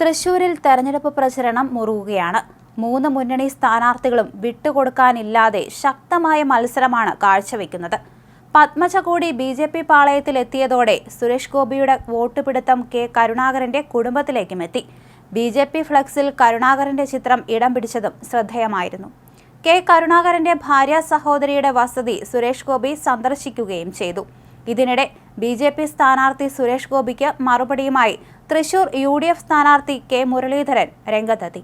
തൃശൂരിൽ തെരഞ്ഞെടുപ്പ് പ്രചരണം മുറുകുകയാണ്. മൂന്ന് മുന്നണി സ്ഥാനാർത്ഥികളും വിട്ടുകൊടുക്കാനില്ലാതെ ശക്തമായ മത്സരമാണ് കാഴ്ചവെക്കുന്നത്. പത്മജ കൂടി ബി ജെ പി പാളയത്തിലെത്തിയതോടെ സുരേഷ് ഗോപിയുടെ വോട്ട് പിടുത്തം കെ കരുണാകരന്റെ കുടുംബത്തിലേക്കും എത്തി. ബി ജെ പി ഫ്ലക്സിൽ കരുണാകരന്റെ ചിത്രം ഇടം പിടിച്ചതും ശ്രദ്ധേയമായിരുന്നു. കെ കരുണാകരന്റെ ഭാര്യ സഹോദരിയുടെ വസതി സുരേഷ് ഗോപി സന്ദർശിക്കുകയും ചെയ്തു. ഇതിനിടെ ബി ജെ പി സ്ഥാനാർത്ഥി സുരേഷ് ഗോപിക്ക് മറുപടിയുമായി തൃശൂർ യു ഡി എഫ് സ്ഥാനാർത്ഥി കെ മുരളീധരൻ രംഗത്തെത്തി.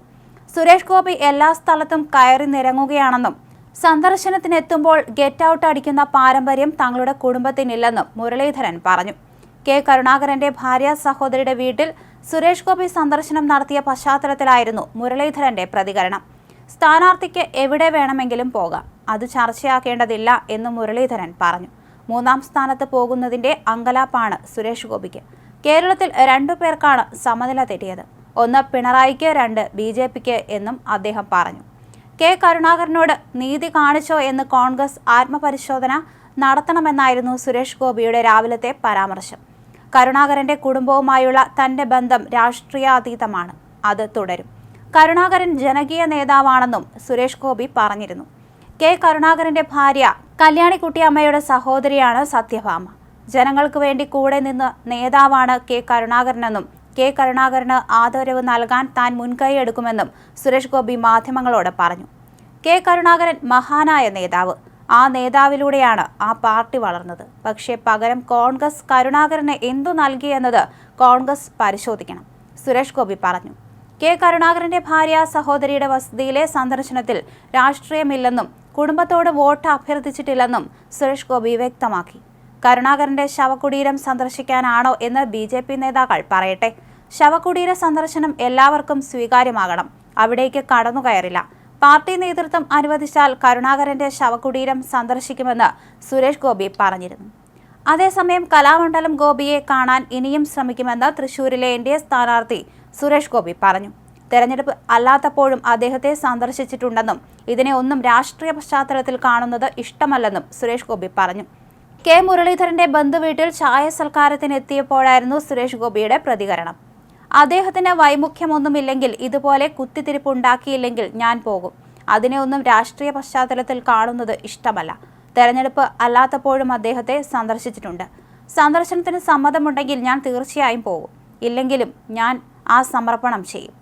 സുരേഷ് ഗോപി എല്ലാ സ്ഥലത്തും കയറി നിരങ്ങുകയാണെന്നും സന്ദർശനത്തിനെത്തുമ്പോൾ ഗെറ്റ് ഔട്ട് അടിക്കുന്ന പാരമ്പര്യം തങ്ങളുടെ കുടുംബത്തിനില്ലെന്നും മുരളീധരൻ പറഞ്ഞു. കെ കരുണാകരന്റെ ഭാര്യ സഹോദരിയുടെ വീട്ടിൽ സുരേഷ് ഗോപി സന്ദർശനം നടത്തിയ പശ്ചാത്തലത്തിലായിരുന്നു മുരളീധരന്റെ പ്രതികരണം. സ്ഥാനാർത്ഥിക്ക് എവിടെ വേണമെങ്കിലും പോകാം അത് ചർച്ചയാക്കേണ്ടതില്ല എന്ന് മുരളീധരൻ പറഞ്ഞു. മൂന്നാം സ്ഥാനത്ത് പോകുന്നതിന്റെ അങ്കലാപ്പാണ് സുരേഷ് ഗോപിക്ക്. കേരളത്തിൽ രണ്ടു പേർക്കാണ് സമനില തെറ്റിയത്. ഒന്ന് പിണറായിക്ക് രണ്ട് ബി ജെ പിക്ക് എന്നും അദ്ദേഹം പറഞ്ഞു. കെ കരുണാകരനോട് നീതി കാണിച്ചോ എന്ന് കോൺഗ്രസ് ആത്മപരിശോധന നടത്തണമെന്നായിരുന്നു സുരേഷ് ഗോപിയുടെ രാവിലത്തെ പരാമർശം. കരുണാകരന്റെ കുടുംബവുമായുള്ള തന്റെ ബന്ധം രാഷ്ട്രീയാതീതമാണ്. അത് തുടരും. കരുണാകരൻ ജനകീയ നേതാവാണെന്നും സുരേഷ് ഗോപി പറഞ്ഞിരുന്നു. കെ കരുണാകരന്റെ ഭാര്യ കല്യാണിക്കുട്ടിയമ്മയുടെ സഹോദരിയാണ് സത്യഭാമ. ജനങ്ങൾക്ക് വേണ്ടി കൂടെ നിന്ന് നേതാവാണ് കെ കരുണാകരനെന്നും കെ കരുണാകരന് ആദരവ് നൽകാൻ താൻ മുൻകൈ എടുക്കുമെന്നും സുരേഷ് ഗോപി മാധ്യമങ്ങളോട് പറഞ്ഞു. കെ കരുണാകരൻ മഹാനായ നേതാവ്. ആ നേതാവിലൂടെയാണ് ആ പാർട്ടി വളർന്നത്. പക്ഷേ പകരം കോൺഗ്രസ് കരുണാകരന് എന്തു നൽകിയെന്നത് കോൺഗ്രസ് പരിശോധിക്കണം സുരേഷ് ഗോപി പറഞ്ഞു. കെ കരുണാകരന്റെ ഭാര്യ സഹോദരിയുടെ വസതിയിലെ സന്ദർശനത്തിൽ രാഷ്ട്രീയമില്ലെന്നും കുടുംബത്തോട് വോട്ട് അഭ്യർത്ഥിച്ചിട്ടില്ലെന്നും സുരേഷ് ഗോപി വ്യക്തമാക്കി. കരുണാകരന്റെ ശവകുടീരം സന്ദർശിക്കാനാണോ എന്ന് ബി ജെ പി നേതാക്കൾ പറയട്ടെ. ശവകുടീര സന്ദർശനം എല്ലാവർക്കും സ്വീകാര്യമാകണം. അവിടേക്ക് കടന്നുകയറില്ല പാർട്ടി നേതൃത്വം അനുവദിച്ചാൽ കരുണാകരന്റെ ശവകുടീരം സന്ദർശിക്കുമെന്ന് സുരേഷ് ഗോപി പറഞ്ഞിരുന്നു. അതേസമയം കലാമണ്ഡലം ഗോപിയെ കാണാൻ ഇനിയും ശ്രമിക്കുമെന്ന് തൃശൂരിലെ എൻ ഡി എ സ്ഥാനാർത്ഥി സുരേഷ് ഗോപി പറഞ്ഞു. തെരഞ്ഞെടുപ്പ് അല്ലാത്തപ്പോഴും അദ്ദേഹത്തെ സന്ദർശിച്ചിട്ടുണ്ടെന്നും ഇതിനെ ഒന്നും രാഷ്ട്രീയ പശ്ചാത്തലത്തിൽ കാണുന്നത് ഇഷ്ടമല്ലെന്നും സുരേഷ് ഗോപി പറഞ്ഞു. കെ. മുരളീധരന്റെ ബന്ധുവീട്ടിൽ ചായ സൽക്കാരത്തിനെത്തിയപ്പോഴായിരുന്നു സുരേഷ് ഗോപിയുടെ പ്രതികരണം. അദ്ദേഹത്തിന് വൈമുഖ്യമൊന്നുമില്ലെങ്കിൽ ഇതുപോലെ കുത്തിത്തിരിപ്പുണ്ടാക്കിയില്ലെങ്കിൽ ഞാൻ പോകും. അതിനെ ഒന്നും രാഷ്ട്രീയ പശ്ചാത്തലത്തിൽ കാണുന്നത് ഇഷ്ടമല്ല. തെരഞ്ഞെടുപ്പ് അല്ലാത്തപ്പോഴും അദ്ദേഹത്തെ സന്ദർശിച്ചിട്ടുണ്ട്. സന്ദർശനത്തിന് സമ്മതമുണ്ടെങ്കിൽ ഞാൻ തീർച്ചയായും പോകും. ഇല്ലെങ്കിലും ഞാൻ ആ സമർപ്പണം ചെയ്യും.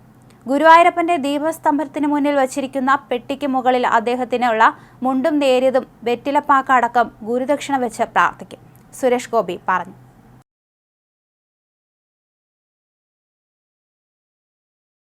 ഗുരുവായൂരപ്പന്റെ ദീപസ്തംഭത്തിന് മുന്നിൽ വച്ചിരിക്കുന്ന പെട്ടിക്ക് മുകളിൽ അദ്ദേഹത്തിനുള്ള മുണ്ടും നേരിയതും വെറ്റിലപ്പാക്ക അടക്കം ഗുരുദക്ഷിണ വെച്ച് പ്രാർത്ഥിക്കും. സുരേഷ് ഗോപി പറഞ്ഞു.